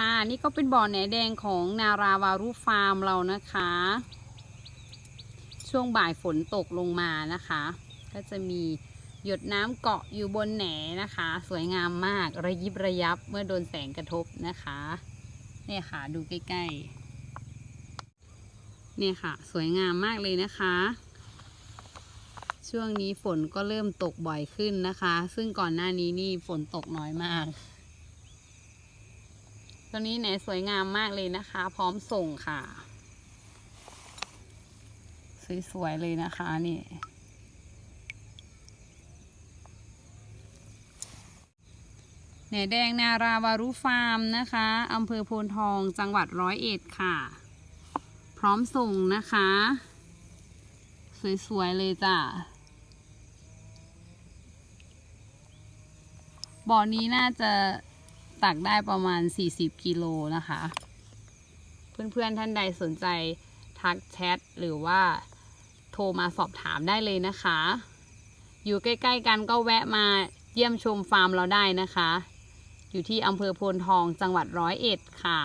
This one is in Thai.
ค่ะ นี่ก็เป็นบ่อแหนแดงของนาราวารุฟาร์มเรานะคะ ช่วงบ่ายฝนตกลงมานะคะ ก็จะมีหยดน้ำเกาะอยู่บนแหนนะคะ สวยงามมากระยิบระยับเมื่อโดนแสงกระทบนะคะเนี่ยค่ะดูใกล้ๆเนี่ยค่ะ สวยงามมากเลยนะคะ ช่วงนี้ฝนก็เริ่มตกบ่อยขึ้นนะคะ ซึ่งก่อนหน้านี้นี่ฝนตกน้อยมาก ตอนนี้แหนสวยงามมากเลยนะคะ พร้อมส่งค่ะ สวยๆเลยนะคะนี่แหนแดงนาราวารุฟาร์มนะคะอำเภอโพนทองจังหวัดร้อยเอ็ดค่ะ พร้อมส่งนะคะ สวยๆเลยจ้ะบ่อนี้น่าจะ ตักได้ประมาณ 40กิโลนะคะ เพื่อนๆท่านใดสนใจทักแชทหรือว่าโทรมาสอบถามได้เลยนะคะ อยู่ใกล้ๆกันก็แวะมาเยี่ยมชมฟาร์มเราได้นะคะ อยู่ที่อำเภอโพนทองจังหวัดร้อยเอ็ดค่ะ